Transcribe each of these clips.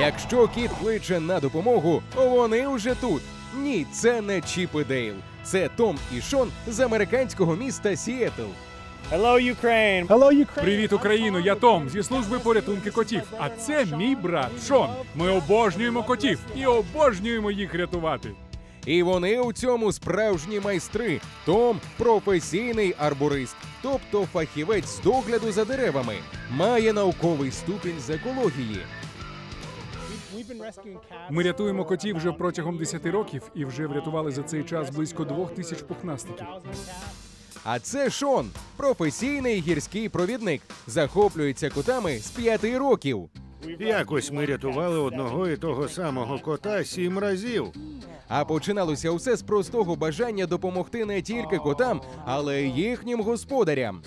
Якщо кіт кличе на допомогу, вони вже тут. Ні, це не Чіп і Дейл. Це Том і Шон з американського міста Сіетл. Hello, Ukraine. Hello, Ukraine. Привіт, Україно! Я Том зі служби порятунки котів. А це мій брат Шон. Ми обожнюємо котів і обожнюємо їх рятувати. І вони у цьому справжні майстри. Том професійний арборист, тобто фахівець з догляду за деревами, має науковий ступінь з екології. Ми рятуємо котів вже протягом 10 років і вже врятували за цей час близько двох тисяч пухнастиків. А це Шон, професійний гірський провідник, захоплюється котами з п'яти років. Якось ми рятували одного і того самого кота сім разів. А починалося усе з простого бажання допомогти не тільки котам, але й їхнім господарям.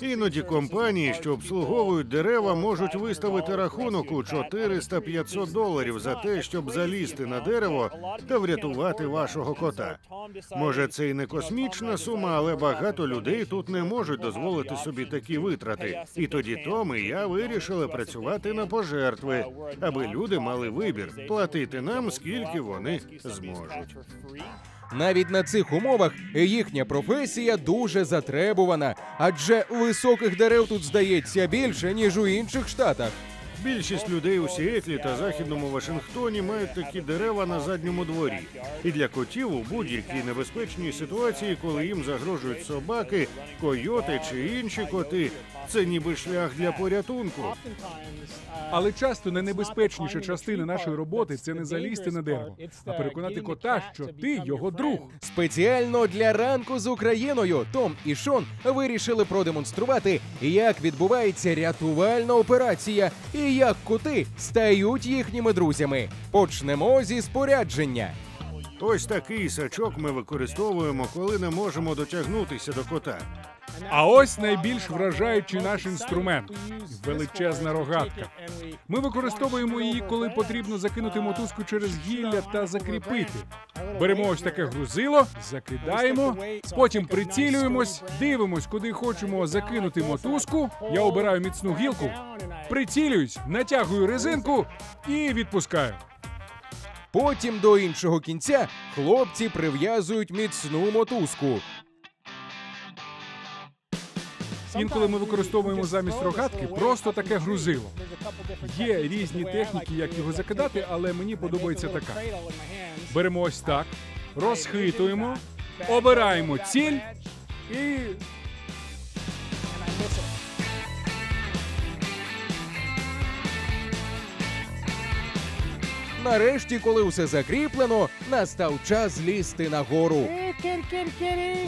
Іноді компанії, що обслуговують дерева, можуть виставити рахунок у 400-500 доларів за те, щоб залізти на дерево та врятувати вашого кота. Може, це і не космічна сума, але багато людей тут не можуть дозволити собі такі витрати. І тоді Том і я вирішили працювати на пожертви, аби люди мали вибір платити нам скільки вони зможуть. Навіть на цих умовах їхня професія дуже затребувана, адже високих дерев тут здається більше ніж у інших штатах. Більшість людей у Сіетлі та західному Вашингтоні мають такі дерева на задньому дворі. І для котів у будь-якій небезпечній ситуації, коли їм загрожують собаки, койоти чи інші коти, це ніби шлях для порятунку. Але часто найнебезпечніша частина нашої роботи це не залізти на дерево, а переконати кота, що ти його друг. Спеціально для ранку з Україною Том і Шон вирішили продемонструвати, як відбувається рятувальна операція і як коти стають їхніми друзями. Почнемо зі спорядження. Ось такий сачок ми використовуємо, коли не можемо дотягнутися до кота. А ось найбільш вражаючий наш інструмент величезна рогатка. Ми використовуємо її, коли потрібно закинути мотузку через гілля та закріпити. Беремо ось таке грузило, закидаємо, потім прицілюємось, дивимось, куди хочемо закинути мотузку. Я обираю міцну гілку, прицілююсь, натягую резинку і відпускаю. Потім до іншого кінця хлопці прив'язують міцну мотузку. Інколи ми використовуємо замість рогатки просто таке грузило. Є різні техніки, як його закидати, але мені подобається така. Беремо ось так, розхитуємо, обираємо ціль і Нарешті, коли усе закріплено, настав час злізти нагору.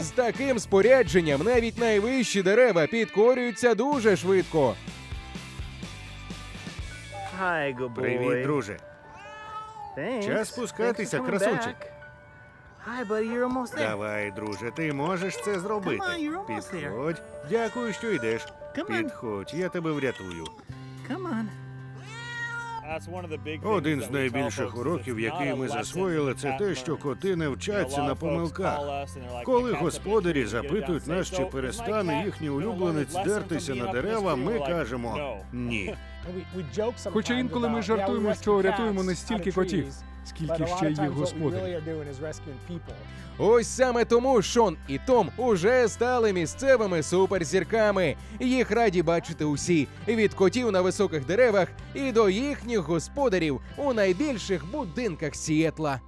З таким спорядженням навіть найвищі дерева підкорюються дуже швидко. Привіт, друже. Час спускатися, красунчик. Давай, друже, ти можеш це зробити. Підходь. Дякую, що йдеш. Підходь, я тебе врятую. Один з найбільших уроків, який ми засвоїли, це те, що коти не вчаться на помилках. Коли господарі запитують нас, чи перестане їхній улюбленець дертися на дерева, ми кажемо ні. Хоча інколи ми жартуємо, що рятуємо не стільки котів, скільки ще їх господарів. Ось саме тому Шон і Том уже стали місцевими суперзірками. Їх раді бачити усі від котів на високих деревах і до їхніх господарів у найбільших будинках Сіетла.